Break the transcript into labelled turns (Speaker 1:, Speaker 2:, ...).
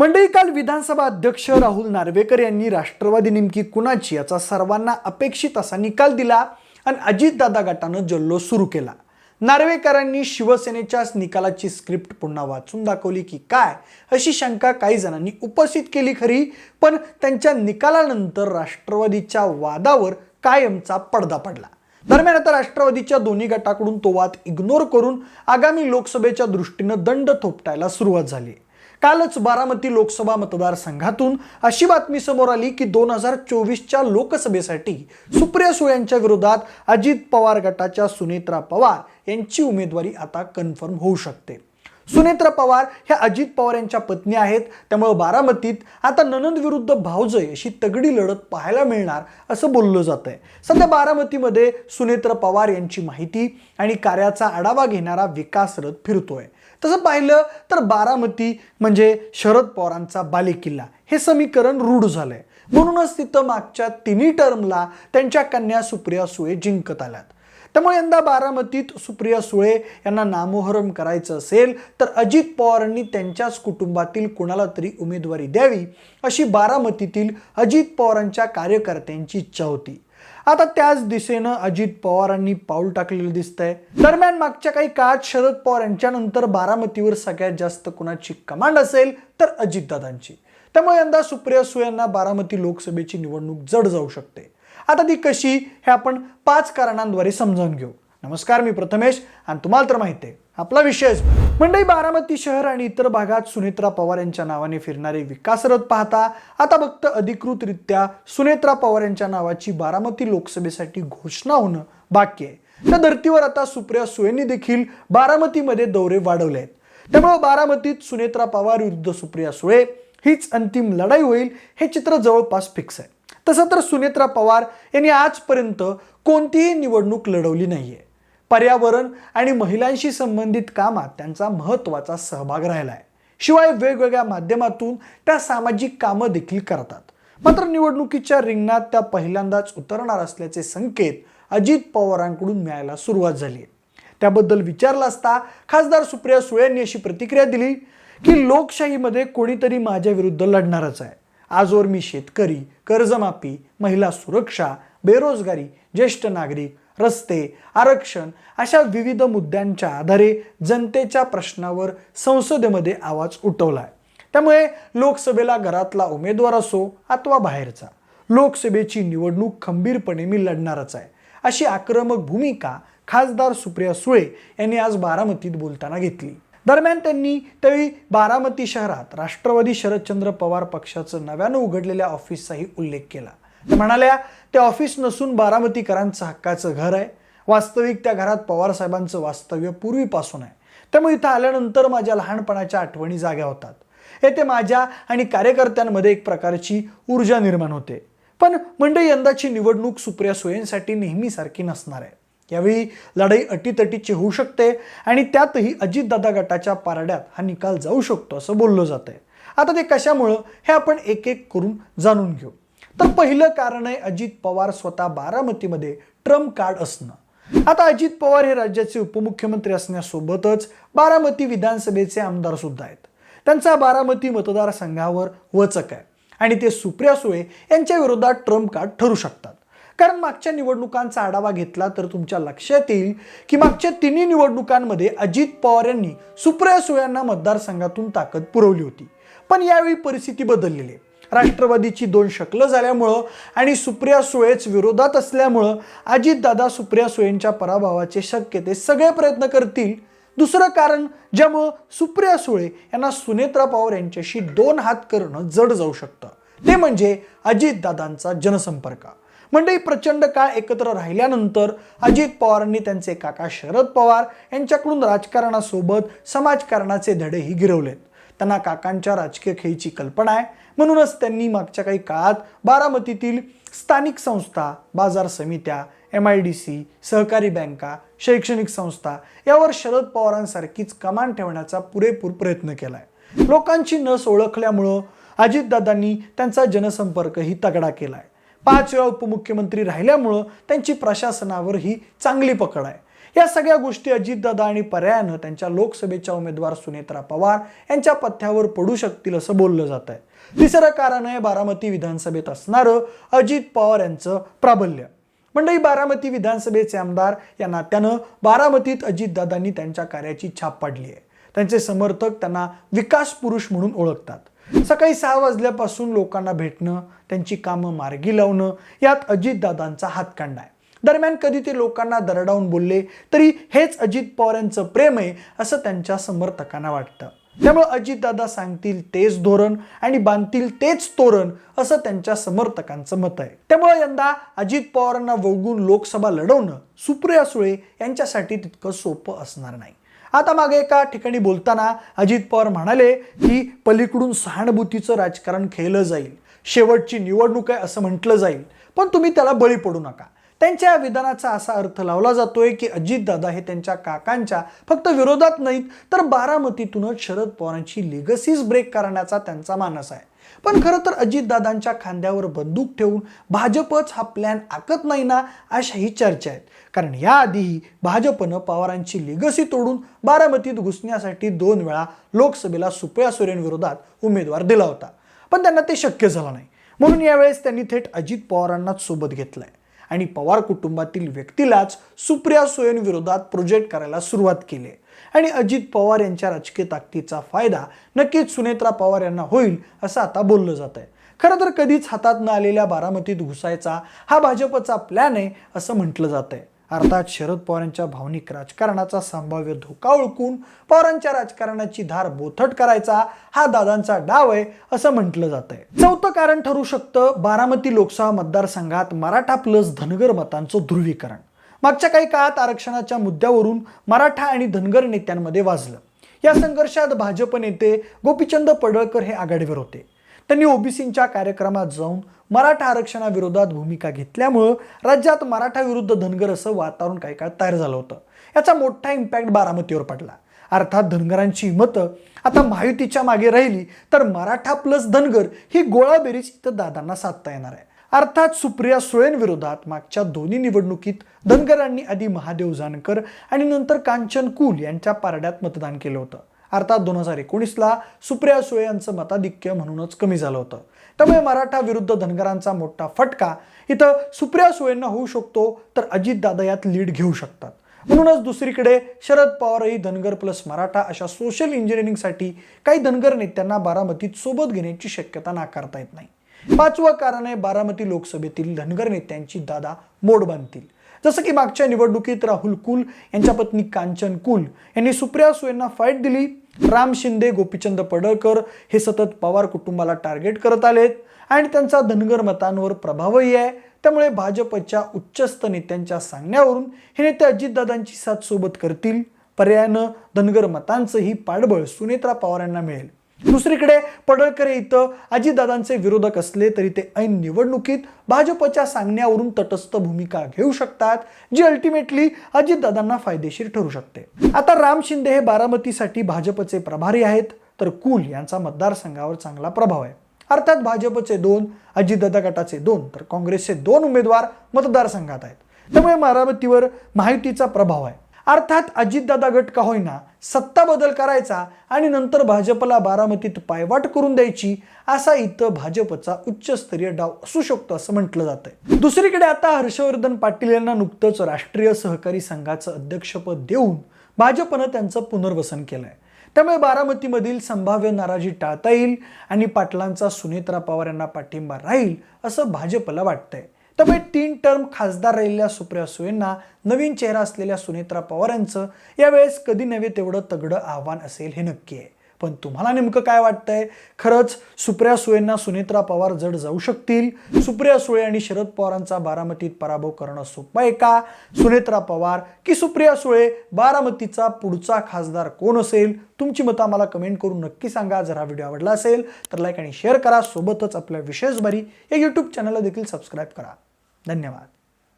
Speaker 1: मंडळी काल विधानसभा अध्यक्ष राहुल नार्वेकर यांनी राष्ट्रवादी नेमकी कुणाची याचा सर्वांना अपेक्षित असा निकाल दिला आणि अजितदादा गटानं जल्लोष सुरू केला. नार्वेकरांनी शिवसेनेच्याच निकालाची स्क्रिप्ट पुन्हा वाचून दाखवली की काय अशी शंका काही जणांनी उपस्थित केली खरी पण त्यांच्या निकालानंतर राष्ट्रवादीच्या वादावर कायमचा पडदा पडला. दरम्यान आता राष्ट्रवादीच्या दोन्ही गटाकडून तो वाद इग्नोर करून आगामी लोकसभेच्या दृष्टीनं दंड थोपटायला सुरुवात झाली. कालच बारामती लोकसभा मतदारसंघातून अशी बातमी समोर आली की दोन हजार चोवीसच्या लोकसभेसाठी सुप्रिया सुळ्यांच्या विरोधात अजित पवार गटाच्या सुनेत्रा पवार यांची उमेदवारी आता कन्फर्म होऊ शकते. सुनेत्रा पवार ह्या अजित पवार यांच्या पत्नी आहेत. त्यामुळे बारामतीत आता ननंद विरुद्ध भावजय अशी तगडी लढत पाहायला मिळणार असं बोललं जात आहे सध्या बारामतीमध्ये सुनेत्र पवार यांची माहिती आणि कार्याचा आढावा घेणारा विकास रथ फिरतोय. तसं पाहिलं तर बारामती म्हणजे शरद पवारांचा बालेकिल्ला. हे समीकरण रूढ झालंय. म्हणूनच तिथं मागच्या तिन्ही टर्मला त्यांच्या कन्या सुप्रिया सुळे जिंकत आल्यात. त्यामुळे यंदा बारामतीत सुप्रिया सुळे यांना नामोहरम करायचं असेल तर अजित पवारांनी त्यांच्याच कुटुंबातील कोणाला तरी उमेदवारी द्यावी अशी बारामतीतील अजित पवारांच्या कार्यकर्त्यांची इच्छा होती. आता त्याच दिशेनं अजित पवारांनी पाऊल टाकलेलं दिसतंय. दरम्यान मागच्या काही काळात शरद पवार यांच्यानंतर बारामतीवर सगळ्यात जास्त कुणाची कमांड असेल तर अजितदादांची. त्यामुळे यंदा सुप्रिया सुळे यांना बारामती लोकसभेची निवडणूक जड जाऊ शकते. आता ती कशी हे आपण पाच कारणांद्वारे समजावून घेऊ. नमस्कार मी प्रथमेश आणि तुम्हाला तर माहिती आहे आपला विषयच मंडई बारामती शहर आणि इतर भागात सुनेत्रा पवार यांच्या नावाने फिरणारे विकास रथ पाहता आता फक्त अधिकृतरित्या सुनेत्रा पवार यांच्या नावाची बारामती लोकसभेसाठी घोषणा होणं बाकी आहे. त्या धर्तीवर आता सुप्रिया सुयेंनी देखील बारामतीमध्ये दौरे वाढवले आहेत. त्यामुळे बारामतीत सुनेत्रा पवार विरुद्ध सुप्रिया सुळे हीच अंतिम लढाई होईल हे चित्र जवळपास फिक्स आहे. तसं तर सुनेत्रा पवार यांनी आजपर्यंत कोणतीही निवडणूक लढवली नाहीये. पर्यावरण आणि महिलांशी संबंधित कामात त्यांचा महत्त्वाचा सहभाग राहिला आहे शिवाय वेगवेगळ्या माध्यमातून त्या सामाजिक कामं देखील करतात. मात्र निवडणुकीच्या रिंगणात त्या पहिल्यांदाच उतरणार असल्याचे संकेत अजित पवारांकडून मिळायला सुरुवात झाली. त्याबद्दल विचारलं असता खासदार सुप्रिया सुळे यांनी अशी प्रतिक्रिया दिली की लोकशाहीमध्ये कोणीतरी माझ्या विरुद्ध लढणारच आहे. आजवर मी शेतकरी कर्जमाफी महिला सुरक्षा बेरोजगारी ज्येष्ठ नागरिक रस्ते आरक्षण अशा विविध मुद्द्यांच्या आधारे जनतेच्या प्रश्नावर संसदेमध्ये आवाज उठवला आहे त्यामुळे लोकसभेला घरातला उमेदवार असो अथवा बाहेरचा लोकसभेची निवडणूक खंबीरपणे मी लढणारच आहे. अशी आक्रमक भूमिका खासदार सुप्रिया सुळे यांनी आज बारामतीत बोलताना घेतली. दरम्यान त्यांनी त्यावेळी बारामती शहरात राष्ट्रवादी शरदचंद्र पवार पक्षाचं नव्यानं उघडलेल्या ऑफिसचाही उल्लेख केला. म्हणाल्या ते ऑफिस नसून बारामतीकरांचं हक्काचं घर आहे. वास्तविक त्या घरात पवार साहेबांचं वास्तव्य पूर्वीपासून आहे. त्यामुळे इथं आल्यानंतर माझ्या लहानपणाच्या आठवणी जाग्या होतात. येथे माझ्या आणि कार्यकर्त्यांमध्ये एक प्रकारची ऊर्जा निर्माण होते. पण मंडई यंदाची निवडणूक सुप्रिया सुयेंसाठी नेहमीसारखी नसणार आहे. यावेळी लढाई अटीतटीची होऊ शकते आणि त्यातही अजितदादा गटाच्या पारड्यात हा निकाल जाऊ शकतो असं बोललं जात आहे आता ते कशामुळं हे आपण एक एक करून जाणून घेऊ. तर पहिलं कारण आहे अजित पवार स्वतः बारामतीमध्ये ट्रम्प कार्ड असणं. आता अजित पवार हे राज्याचे उपमुख्यमंत्री असण्यासोबतच बारामती विधानसभेचे आमदार सुद्धा आहेत. त्यांचा बारामती मतदारसंघावर वचक आहे. आणि ते सुप्रिया सुळे यांच्या विरोधात ट्रम्प कार्ड ठरू शकतात. कारण मागच्या निवडणुकांचा आढावा घेतला तर तुमच्या लक्षात येईल की मागच्या तिन्ही निवडणुकांमध्ये अजित पवार यांनी सुप्रिया सुळ्यांना मतदारसंघातून ताकद पुरवली होती. पण यावेळी परिस्थिती बदललेली आहे. राष्ट्रवादीची दोन शकलं झाल्यामुळं आणि सुप्रिया सुळेच विरोधात असल्यामुळं अजितदादा सुप्रिया सुळेंच्या पराभवाचे शक्य ते सगळे प्रयत्न करतील. दुसरं कारण ज्यामुळं सुप्रिया सुळे यांना सुनेत्रा पवार यांच्याशी दोन हात करणं जड जाऊ शकतं. ते म्हणजे अजितदादांचा जनसंपर्क. मंडळी प्रचंड काळ एकत्र राहिल्यानंतर अजित पवारांनी त्यांचे काका शरद पवार यांच्याकडून राजकारणासोबत समाजकारणाचे धडेही गिरवलेत. त्यांना काकांच्या राजकीय खेळीची कल्पना आहे. म्हणूनच त्यांनी मागच्या काही काळात बारामतीतील स्थानिक संस्था बाजार समित्या एम आय डी सी सहकारी बँका शैक्षणिक संस्था यावर शरद पवारांसारखीच कमान ठेवण्याचा पुरेपूर प्रयत्न केला आहे लोकांची नस ओळखल्यामुळं अजितदादांनी त्यांचा जनसंपर्कही तगडा केला आहे पाच वेळा उपमुख्यमंत्री राहिल्यामुळं त्यांची प्रशासनावर ही चांगली पकड आहे. या सगळ्या गोष्टी अजितदादा आणि पर्यायानं त्यांच्या लोकसभेच्या उमेदवार सुनेत्रा पवार यांच्या पथ्यावर पडू शकतील असं बोललं जात आहे तिसरं कारण आहे बारामती विधानसभेत असणारं अजित पवार यांचं प्राबल्य. मंडळी बारामती विधानसभेचे आमदार या नात्यानं बारामतीत अजितदादांनी त्यांच्या कार्याची छाप पाडली आहे. त्यांचे समर्थक त्यांना विकास पुरुष म्हणून ओळखतात. सकाळी सहा वाजल्यापासून लोकांना भेटणं त्यांची कामं मार्गी लावणं यात अजितदादांचा हातकांडा आहे. दरम्यान कधी ते लोकांना दरडावून बोलले तरी हेच अजित पवार यांचं प्रेम आहे असं त्यांच्या समर्थकांना वाटतं. त्यामुळे अजितदादा सांगतील तेच धोरण आणि बांधतील तेच तोरण असं त्यांच्या समर्थकांचं मत आहे. त्यामुळे यंदा अजित पवारांना वळगून लोकसभा लढवणं सुप्रिया सुळे यांच्यासाठी तितकं सोपं असणार नाही. आता मागे एका ठिकाणी बोलताना अजित पवार म्हणाले की पलीकडून सहानुभूतीचं राजकारण खेळलं जाईल. शेवटची निवडणूक आहे असं म्हटलं जाईल. पण तुम्ही त्याला बळी पडू नका. त्यांच्या विधानाचा असा अर्थ लावला जातोय की अजितदादा हे त्यांच्या काकांच्या फक्त विरोधात नाहीत तर बारामतीतूनच शरद पवारांची लेगसीज ब्रेक करण्याचा त्यांचा मानस आहे. पण खरं तर अजितदादांच्या खांद्यावर बंदूक ठेवून भाजपच हा प्लॅन आखत नाही ना अशाही चर्चा आहेत. कारण याआधीही भाजपनं पवारांची लिगसी तोडून बारामतीत घुसण्यासाठी दोन वेळा लोकसभेला सुप्रिया सुरेंविरोधात उमेदवार दिला होता. पण त्यांना ते शक्य झालं नाही. म्हणून यावेळेस त्यांनी थेट अजित पवारांनाच सोबत घेतलंय. आणि पवार कुटुंबातील व्यक्तीलाच सुप्रिया विरोधात प्रोजेक्ट करायला सुरुवात केली आहे. आणि अजित पवार यांच्या राजकीय ताकदीचा फायदा नक्कीच सुनेत्रा पवार यांना होईल असं आता बोललं जात आहे खरं तर कधीच हातात न आलेल्या बारामतीत घुसायचा हा भाजपचा प्लॅन आहे असं म्हटलं जात आहे अर्थात शरद पवारांच्या भावनिक राजकारणाचा संभाव्य धोका ओळखून पवारांच्या राजकारणाची धार बोथट करायचा हा दादांचा डाव आहे असं म्हटलं जात आहे चौथं कारण ठरू शकतं बारामती लोकसभा मतदारसंघात मराठा प्लस धनगर मतांचं ध्रुवीकरण. मागच्या काही काळात आरक्षणाच्या मुद्द्यावरून मराठा आणि धनगर नेत्यांमध्ये वाजलं. या संघर्षात भाजप नेते गोपीचंद पडळकर हे आघाडीवर होते. त्यांनी ओबीसींच्या कार्यक्रमात जाऊन मराठा आरक्षणाविरोधात भूमिका घेतल्यामुळं राज्यात मराठा विरुद्ध धनगर असं वातावरण काही काळ तयार झालं होतं. याचा मोठा इम्पॅक्ट बारामतीवर पडला. अर्थात धनगरांची मतं आता महायुतीच्या मागे राहिली तर मराठा प्लस धनगर ही गोळाबेरीज इथं दादांना साधता येणार आहे. अर्थात सुप्रिया सुळेंविरोधात मागच्या दोन्ही निवडणुकीत धनगरांनी आधी महादेव जानकर आणि नंतर कांचन कुल यांच्या पारड्यात मतदान केलं होतं. अर्थात दोन हजार एकोणीसला सुप्रिया सुळे यांचं मताधिक्य म्हणूनच कमी झालं होतं. त्यामुळे मराठा विरुद्ध धनगरांचा मोठा फटका इथं सुप्रिया सुळेंना होऊ शकतो तर अजितदादा यात लीड घेऊ शकतात. म्हणूनच दुसरीकडे शरद पवारही धनगर प्लस मराठा अशा सोशल इंजिनिअरिंगसाठी काही धनगर नेत्यांना बारामतीत सोबत घेण्याची शक्यता नाकारता येत नाही. पाचवं कारण आहे बारामती लोकसभेतील धनगर नेत्यांची दादा मोड बांधतील. जसं की मागच्या निवडणुकीत राहुल कुल यांच्या पत्नी कांचन कुल यांनी सुप्रिया सुयेंना फाईट दिली. राम शिंदे गोपीचंद पडळकर हे सतत पवार कुटुंबाला टार्गेट करत आलेत. आणि त्यांचा धनगर मतांवर प्रभावही आहे. त्यामुळे भाजपच्या उच्चस्त नेत्यांच्या सांगण्यावरून हे नेते अजितदादांची साथ सोबत करतील. पर्यायानं धनगर मतांचंही पाठबळ सुनेत्रा पवार यांना मिळेल. दुसरीकडे पडळकरे इथं अजितदादांचे विरोधक असले तरी ते ऐन निवडणुकीत भाजपच्या सांगण्यावरून तटस्थ भूमिका घेऊ शकतात जी अल्टिमेटली अजितदादांना फायदेशीर ठरू शकते. आता राम शिंदे हे बारामतीसाठी भाजपचे प्रभारी आहेत तर कुल यांचा मतदारसंघावर चांगला प्रभाव आहे. अर्थात भाजपचे दोन अजितदादा गटाचे दोन तर काँग्रेसचे दोन उमेदवार मतदारसंघात आहेत. त्यामुळे बारामतीवर माहितीचा प्रभाव आहे. अर्थात अजितदादा गट का होईना सत्ता बदल करायचा आणि नंतर भाजपला बारामतीत पायवाट करून द्यायची असा इथं भाजपचा उच्चस्तरीय डाव असू शकतो असं म्हटलं जातंय. दुसरीकडे आता हर्षवर्धन पाटील यांना नुकतंच राष्ट्रीय सहकारी संघाचं अध्यक्षपद देऊन भाजपनं त्यांचं पुनर्वसन केलंय. त्यामुळे बारामतीमधील संभाव्य नाराजी टाळता येईल आणि पाटलांचा सुनेत्रा पवार यांना पाठिंबा राहील असं भाजपला वाटतंय. त्यामुळे तीन टर्म खासदार राहिलेल्या सुप्रिया सुळेंना नवीन चेहरा असलेल्या सुनेत्रा पवार यांचं यावेळेस कधी नव्हे तेवढं तगडं आव्हान असेल हे नक्की आहे. पण तुम्हाला नेमकं काय वाटतंय? खरंच सुप्रिया सुळेंना सुनेत्रा पवार जड जाऊ शकतील? सुप्रिया सुळे आणि शरद पवारांचा बारामतीत पराभव करणं सोपं आहे का? सुनेत्रा पवार की सुप्रिया सुळे बारामतीचा पुढचा खासदार कोण असेल? तुमची मतं आम्हाला कमेंट करून नक्की सांगा. जर हा व्हिडिओ आवडला असेल तर लाईक आणि शेअर करा. सोबतच आपल्या विशेष बरी या यूट्यूब चॅनलला देखील सबस्क्राईब करा. धन्यवाद.